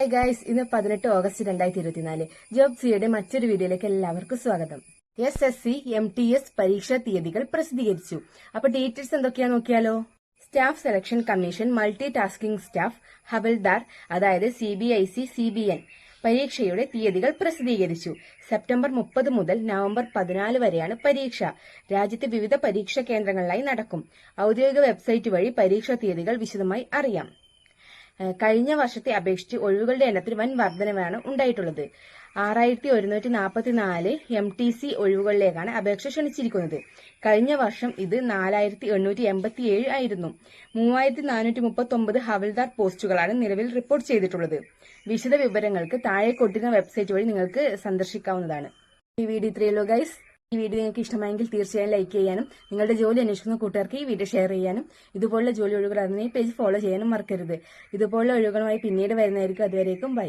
Hi guys ഇന്ന് പതിനെട്ട് August രണ്ടായിരത്തി ഇരുപത്തിനാല്. ജോബ് സിയുടെ മറ്റൊരു വീഡിയോയിലേക്ക് എല്ലാവർക്കും സ്വാഗതം. S S C M T S പരീക്ഷാ തീയതികൾ പ്രസിദ്ധീകരിച്ചു. അപ്പൊ ഡീറ്റെയിൽസ് എന്തൊക്കെയാ നോക്കിയാലോ? Staff selection commission multi tasking staff havaldar അതായത് C B I C C B N പരീക്ഷയുടെ തീയതികൾ പ്രസിദ്ധീകരിച്ചു. സെപ്റ്റംബർ മുപ്പത് മുതൽ നവംബർ പതിനാല് വരെയാണ് പരീക്ഷ. രാജ്യത്തെ വിവിധ പരീക്ഷാ കേന്ദ്രങ്ങളിലായി നടക്കും. ഔദ്യോഗിക വെബ്സൈറ്റ് വഴി പരീക്ഷാ തീയതികൾ വിശദമായി അറിയാം. കഴിഞ്ഞ വർഷത്തെ അപേക്ഷിച്ച് ഒഴിവുകളുടെ എണ്ണത്തിൽ വൻ വർധനവാണ് ഉണ്ടായിട്ടുള്ളത്. ആറായിരത്തി ഒരുന്നൂറ്റി നാൽപ്പത്തി നാല് എം ടി സി ഒഴിവുകളിലേക്കാണ് അപേക്ഷ ക്ഷണിച്ചിരിക്കുന്നത്. കഴിഞ്ഞ വർഷം ഇത് നാലായിരത്തി എണ്ണൂറ്റി എൺപത്തി ഏഴ് ആയിരുന്നു. മൂവായിരത്തി നാനൂറ്റി മുപ്പത്തി ഒമ്പത് ഹവൽദാർ പോസ്റ്റുകളാണ് നിലവിൽ റിപ്പോർട്ട് ചെയ്തിട്ടുള്ളത്. വിശദ വിവരങ്ങൾക്ക് താഴെ കൊടുക്കുന്ന വെബ്സൈറ്റ് വഴി നിങ്ങൾക്ക് സന്ദർശിക്കാവുന്നതാണ്. ഈ വീഡിയോ ഇത്രയല്ലോ ഗൈസ് ഈ വീഡിയോ നിങ്ങൾക്ക് ഇഷ്ടമായെങ്കിൽ തീർച്ചയായും ലൈക്ക് ചെയ്യാനും നിങ്ങളുടെ ജോലി അന്വേഷിക്കുന്ന കൂട്ടുകാർക്ക് ഈ വീഡിയോ ഷെയർ ചെയ്യാനും ഇതുപോലുള്ള ജോലി ഒഴിവുകൾ അറിഞ്ഞ പേജ് ഫോളോ ചെയ്യാനും മറക്കരുത്. ഇതുപോലുള്ള ഒഴിവുകളുമായി പിന്നീട് വരുന്നതായിരിക്കും. അതുവരേക്കും ബൈ